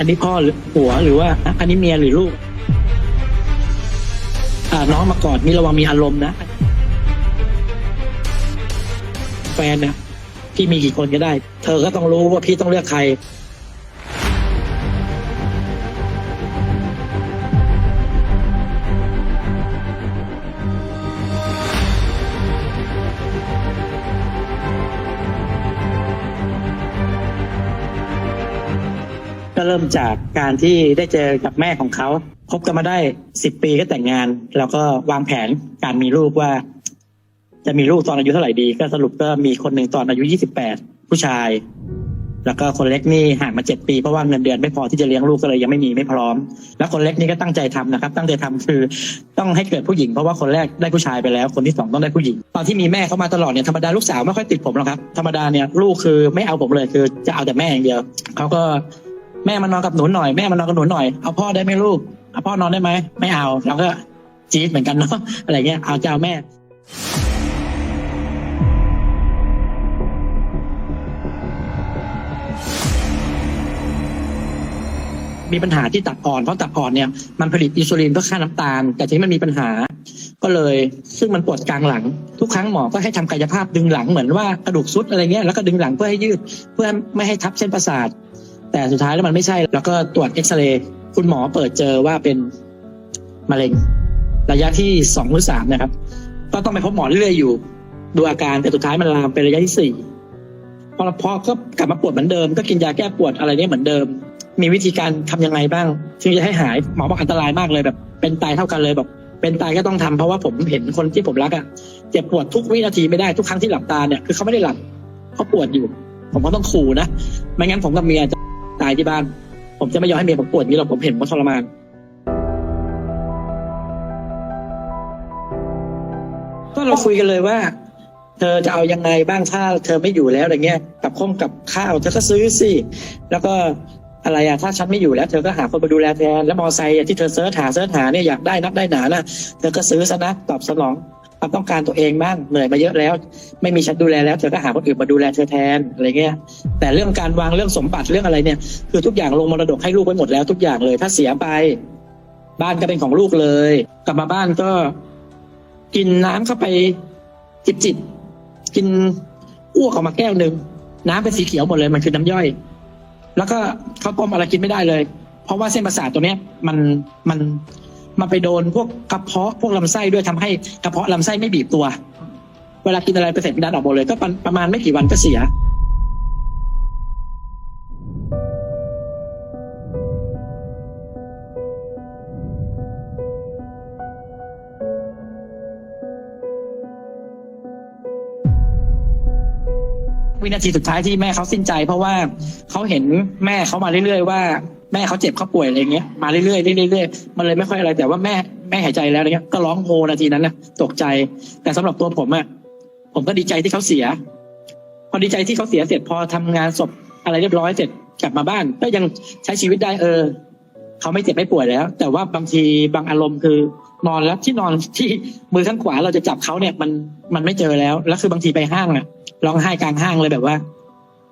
อันนี้พ่อหรือผัวหรือว่า อันนี้เมียหรือลูกอ่าน้องมากอดนี่ระวังมีอารมณ์นะ แฟนนะพี่มีกี่คนก็ได้ เธอก็ต้องรู้ว่าพี่ต้องเลือกใคร ก็เริ่มจากการที่ได้เจอกับแม่ของเขาคบกันมาได้สิบปีก็แต่งงาน แล้วก็วางแผนการมีลูกว่า จะมีลูกตอนอายุเท่าไหร่ดี ก็สรุปก็มีคนหนึ่งตอนอายุยี่สิบแปดผู้ชาย แล้วก็คนเล็กนี่ห่างมาเจ็ดปีเพราะว่าเงินเดือนไม่พอที่จะเลี้ยงลูกก็เลยยังไม่มีไม่พร้อม แล้วคนเล็กนี่ก็ตั้งใจทำนะครับ ตั้งใจทำคือต้องให้เกิดผู้หญิงเพราะว่าคนแรกได้ผู้ชายไปแล้ว คนที่สองต้องได้ผู้หญิง ตอนที่มีแม่เข้ามาตลอดเนี่ยธรรมดาลูกสาวไม่ค่อยติดผมหรอกครับธรรมดาเนี่ยลูกคือไม่เอาผมเลยคือจะเอาแต่แม่อย่างเดียวเขาก็ แม่มานอนกับหนูหน่อยแม่มานอนกับหนูหน่อยเอาพ่อได้ไหมลูกเอาพ่อนอนได้ไหมไม่เอาเราก็จี๊ดเหมือนกันเนาะอะไรเงี้ยเอาจะเอาแม่มีปัญหาที่ตับอ่อนเพราะตับอ่อนเนี่ยมันผลิตอินซูลินเพื่อฆ่าน้ำตาล แต่ทีนี้มันมีปัญหา ก็เลย ซึ่งมันปวดกลางหลัง ทุกครั้งหมอก็ให้ทำกายภาพดึงหลังเหมือนว่ากระดูกซุดอะไรเงี้ยแล้วก็ดึงหลังเพื่อให้ยืด เพื่อไม่ให้ทับเส้นประสาท แต่สุดท้ายแล้วมันไม่ใช่ แล้วก็ตรวจเอ็กซเรย์คุณหมอเปิดเจอว่าเป็นมะเร็ง ระยะที่สองหรือสามนะครับ ก็ต้องไปพบหมอเรื่อยอยู่ ดูอาการแต่สุดท้ายมันลามเป็นระยะที่สี่พอพอก็กลับมาปวดเหมือนเดิม ก็กินยาแก้ปวดอะไรเนี่ยเหมือนเดิม มีวิธีการทำยังไงบ้างที่จะให้หายหมอบอกอันตรายมากเลยแบบ เป็นตายเท่ากันเลยแบบเป็นตายก็ต้องทำเพราะว่าผมเห็นคนที่ผมรักอะเจ็บปวดทุกวินาทีไม่ได้ทุกครั้งที่หลับตาเนี่ยคือเขาไม่ได้หลับเขาปวดอยู่ ผมก็ต้องขู่นะไม่งั้นผมกับเมียจะ ตายที่บ้าน ผมจะไม่ยอมให้เมียผมปวดอย่างนี้หรอกผมเห็นว่าทรมาน ก็เราคุยกันเลยว่า เธอจะเอายังไงบ้างถ้าเธอไม่อยู่แล้วอะไรเงี้ยกับข้องกับข้าวเธอก็ซื้อสิแล้วก็อะไรอะถ้าฉันไม่อยู่แล้วเธอก็หาคนมาดูแลแทนแล้วมอไซค์ที่เธอเสิร์ชหาเสิร์ชหาเนี่ยอยากได้นักได้หนานะเธอก็ซื้อซะนะตอบสนอง ความต้องการตัวเองบ้างเหนื่อยมาเยอะแล้ว ไม่มีฉันดูแลแล้วเธอก็หาคนอื่นมาดูแลเธอแทนอะไรเงี้ย แต่เรื่องการวางเรื่องสมบัติเรื่องอะไรเนี่ย คือทุกอย่างลงมรดกให้ลูกไว้หมดแล้วทุกอย่างเลย ถ้าเสียไป บ้านก็เป็นของลูกเลย กลับมาบ้านก็ กินน้ำเข้าไปจิบจิบกินอ้วกออกมาแก้วหนึ่งน้ำเป็นสีเขียวหมดเลยมันคือน้ำย่อย แล้วก็ข้าวต้มอะไรกินไม่ได้เลย เพราะว่าเส้นประสาทตัวเนี้ย มันมัน มันไปโดนพวกกระเพาะพวกลำไส้ด้วยทำให้กระเพาะลำไส้ไม่บีบตัว เวลากินอะไรไปเสร็จมันดันออกหมดเลย ก็ประมาณไม่กี่วันก็เสีย วินาทีสุดท้ายที่แม่เขาสิ้นใจ เพราะว่าเขาเห็นแม่เขามาเรื่อยๆว่าแม่เขาเจ็บเขาป่วยอะไรเงี้ยมาเรื่อยๆเรื่อยๆมันเลยไม่ค่อยอะไรแต่ว่าแม่แม่หายใจแล้วอะไรเงี้ยก็ร้องโฮนาทีนั้นนะตกใจ แต่สำหรับตัวผมอะผมก็ดีใจที่เขาเสีย พอดีใจที่เขาเสียเสร็จพอทำงานศพอะไรเรียบร้อยเสร็จกลับมาบ้านก็ยังใช้ชีวิตได้เออ เขาไม่เจ็บไม่ป่วยแล้ว แต่ว่าบางทีบางอารมณ์คือนอนแล้วที่นอนที่มือข้างขวาเราจะจับเขาเนี่ยมันมันไม่เจอแล้ว แล้วคือบางทีไปห้างอะร้องไห้กลางห้างเลยแบบว่า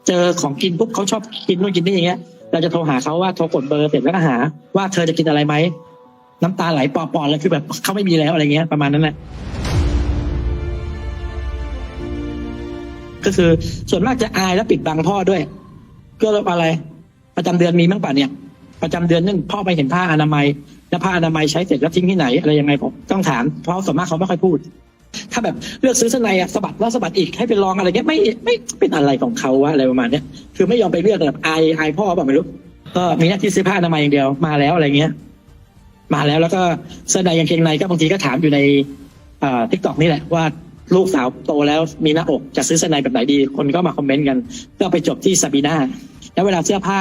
เจอของกินปุ๊บเขาชอบกินนู่นกินนี่อย่างเงี้ย เราจะโทรหาเขาว่าโทรกดเบอร์เสร็จแล้วก็หา ว่าเธอจะกินอะไรไหมน้ำตาไหลปอๆเลยคือแบบเขาไม่มีแล้วอะไรเงี้ยประมาณนั้นแหละก็คือส่วนมากจะอายแล้วปิดบังพ่อด้วย ก็เลยอะไร ประจำเดือนมีมั้งป่ะเนี่ย ประจำเดือนนึงพ่อไปเห็นผ้าอนามัย แล้วผ้าอนามัยใช้เสร็จแล้วทิ้งที่ไหนอะไรยังไงผมต้องถามเพราะส่วนมากเขาไม่ค่อยพูด ถ้าแบบเลือกซื้อเสื้อในอะสะบัดแล้วสะบัดอีกให้ไปลองอะไรเงี้ยไม่ไม่เป็นอะไรของเขาวะอะไรประมาณเนี้ยคือไม่ยอมไปเลือกแบบอายอายพ่อแบบไม่รู้ก็มีหน้าที่ซื้อผ้าอนามัยอย่างเดียวมาแล้วอะไรเงี้ย มาแล้วแล้วก็เสื้อในกางเกงในก็บางทีก็ถามอยู่ในอ่อทิกตอกนี่แหละว่าลูกสาวโตแล้วมีหน้าอกจะซื้อเสื้อในแบบไหนดี คนก็มาคอมเมนต์กันก็ไปจบที่ซาบีนาแล้วเวลาเสื้อผ้า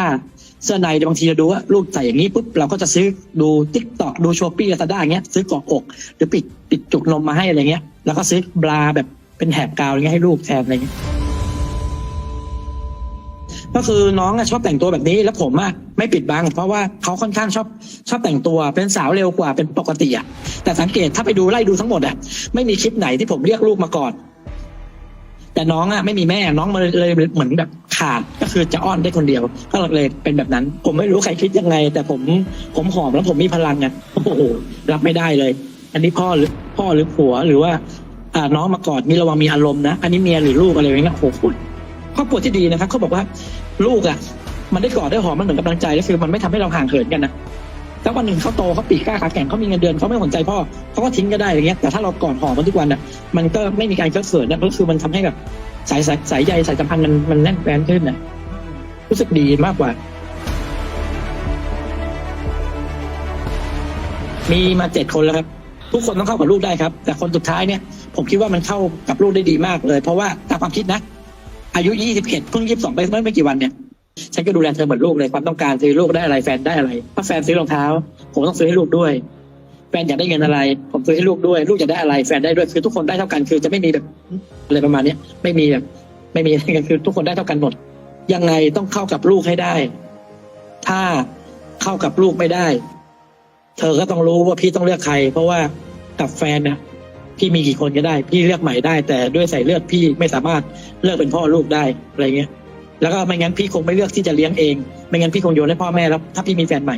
เสื้อในบางทีเราดูว่าลูกใส่อย่างนี้ปุ๊บเราก็จะซื้อดูทิกตอกดูโชปี้ลาซาด้าอย่างเงี้ยซื้อกาะอก หรือปิดปิดจุกนมมาให้อะไรเงี้ย แล้วก็ซื้อบราแบบเป็นแถบกาวอะไรเงี้ยให้ลูกแทนอะไรเงี้ยก็คือน้องอะชอบแต่งตัวแบบนี้แล้วผมอะไม่ปิดบังเพราะว่าเขาค่อนข้างชอบชอบแต่งตัวเป็นสาวเร็วกว่าเป็นปกติอะแต่สังเกตถ้าไปดูไล่ดูทั้งหมดอะไม่มีคลิปไหนที่ผมเรียกลูกมาก่อนแต่น้องอะไม่มีแม่น้องมาเลยเหมือนแบบ ขาดก็คือจะอ้อนได้คนเดียว ก็เลยเป็นแบบนั้น ผมไม่รู้ใครคิดยังไง แต่ผมผมหอมแล้วผมมีพลังไงโอ้โหรับไม่ได้เลย อันนี้พ่อหรือพ่อหรือผัวหรือว่าน้องมากอดมีระวังมีอารมณ์นะ อันนี้เมียหรือลูกอะไรอย่างเงี้ยโอ้โหครอบครัวที่ดีนะครับเขาบอกว่าลูกอะ มันได้กอดได้หอมมันเหมือนกำลังใจก็คือมันไม่ทำให้เราห่างเหินกันนะถ้าวันหนึ่งเขาโตเขาปีกกล้าขาแข็งเขามีเงินเดือนเขาไม่สนใจพ่อเขาก็ทิ้งก็ได้อย่างเงี้ยแต่ถ้าเรากอดหอมมันทุกวันอะมันก็ไม่มีการเกิดเขินนะก็คือมันทำให้แบบ สายสายสายใยสายสัมพันธ์มันมันแน่นแฟ้นขึ้นนะรู้สึกดีมากกว่า มีมาเจ็ดคนแล้วครับ ทุกคนต้องเข้ากับลูกได้ครับ แต่คนสุดท้ายเนี่ย ผมคิดว่ามันเข้ากับลูกได้ดีมากเลย เพราะว่าตามความคิดนะ อายุยี่สิบเอ็ดเพิ่งยี่สิบสองไปเมื่อไม่กี่วันเนี่ยฉันก็ดูแลเธอเหมือนลูกเลยความต้องการซื้อลูกได้อะไรแฟนได้อะไรถ้าแฟนซื้อรองเท้า ผมต้องซื้อให้ลูกด้วย แฟนอยากได้เงินอะไร ผมซื้อให้ลูกด้วย ลูกอยากได้อะไร แฟนได้ด้วยคือทุกคนได้เท่ากัน คือจะไม่มีแบบอะไรประมาณเนี้ยไม่มีแบบไม่มีอะไรกันคือทุกคนได้เท่ากันหมด ยังไงต้องเข้ากับลูกให้ได้ ถ้าเข้ากับลูกไม่ได้ เธอก็ต้องรู้ว่าพี่ต้องเลือกใคร เพราะว่ากับแฟนนะพี่มีกี่คนก็ได้ พี่เลือกใหม่ได้ แต่ด้วยใส่เลือดพี่ไม่สามารถเลือกเป็นพ่อลูกได้อะไรเงี้ย แล้วก็ไม่งั้นพี่คงไม่เลือกที่จะเลี้ยงเอง ไม่งั้นพี่คงโยนให้พ่อแม่แล้ว ถ้าพี่มีแฟนใหม่